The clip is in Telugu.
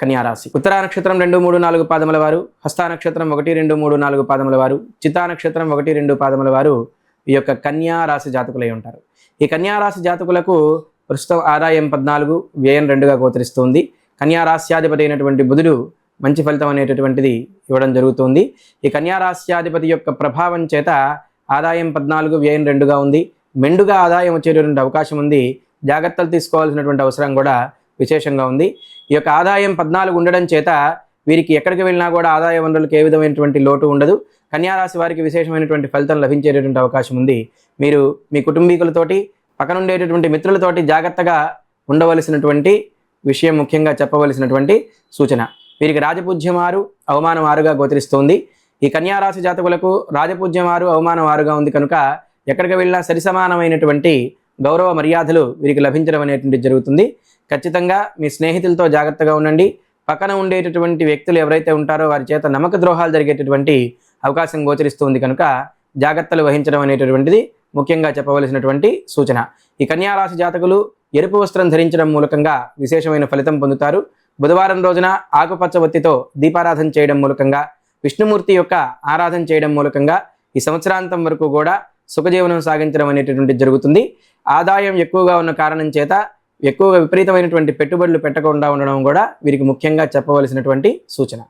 కన్యారాశి ఉత్తరా నక్షత్రం రెండు మూడు నాలుగు పాదముల వారు. హస్తా నక్షత్రం ఒకటి రెండు మూడు నాలుగు పాదముల వారు. చిత్తా నక్షత్రం ఒకటి రెండు పాదముల వారు ఈ యొక్క కన్యారాశి జాతకులై ఉంటారు. ఈ కన్యారాశి జాతకులకు ప్రస్తుతం ఆదాయం పద్నాలుగు వ్యయం రెండుగా గోచరిస్తుంది. కన్యారాశ్యాధిపతి అయినటువంటి బుధుడు మంచి ఫలితం అనేటటువంటిది ఇవ్వడం జరుగుతుంది. ఈ కన్యారాశ్యాధిపతి యొక్క ప్రభావం చేత ఆదాయం పద్నాలుగు వ్యయం రెండుగా ఉంది. మెండుగా ఆదాయం వచ్చేటటువంటి అవకాశం ఉంది. జాగ్రత్తలు తీసుకోవాల్సినటువంటి అవసరం కూడా విశేషంగా ఉంది. ఈ యొక్క ఆదాయం పద్నాలుగు ఉండడం చేత వీరికి ఎక్కడికి వెళ్ళినా కూడా ఆదాయ వనరులకు ఏ విధమైనటువంటి లోటు ఉండదు. కన్యారాశి వారికి విశేషమైనటువంటి ఫలితం లభించేటటువంటి అవకాశం ఉంది. మీరు మీ కుటుంబీకులతోటి పక్కనుండేటటువంటి మిత్రులతోటి జాగ్రత్తగా ఉండవలసినటువంటి విషయం ముఖ్యంగా చెప్పవలసినటువంటి సూచన. వీరికి రాజపూజ్యం ఆరు అవమానం ఆరుగా గోచరిస్తోంది. ఈ కన్యారాశి జాతకులకు రాజపూజ్యం ఆరు అవమానం ఆరుగా ఉంది కనుక ఎక్కడికి వెళ్ళినా సరిసమానమైనటువంటి గౌరవ మర్యాదలు వీరికి లభించడం అనేటువంటి జరుగుతుంది. ఖచ్చితంగా మీ స్నేహితులతో జాగ్రత్తగా ఉండండి. పక్కన ఉండేటటువంటి వ్యక్తులు ఎవరైతే ఉంటారో వారి చేత నమ్మక ద్రోహాలు జరిగేటటువంటి అవకాశం గోచరిస్తుంది కనుక జాగ్రత్తలు వహించడం అనేటటువంటిది ముఖ్యంగా చెప్పవలసినటువంటి సూచన. ఈ కన్యారాశి జాతకులు ఎరుపు వస్త్రం ధరించడం మూలకంగా విశేషమైన ఫలితం పొందుతారు. బుధవారం రోజున ఆకుపచ్చ ఒత్తితో దీపారాధన చేయడం మూలకంగా విష్ణుమూర్తి యొక్క ఆరాధన చేయడం మూలకంగా ఈ సంవత్సరాంతం వరకు కూడా సుఖజీవనం సాగించడం అనేటటువంటి జరుగుతుంది. ఆదాయం ఎక్కువగా ఉన్న కారణం చేత ఎక్కువగా విపరీతమైనటువంటి పెట్టుబడులు పెట్టకుండా ఉండడం కూడా వీరికి ముఖ్యంగా చెప్పవలసినటువంటి సూచన.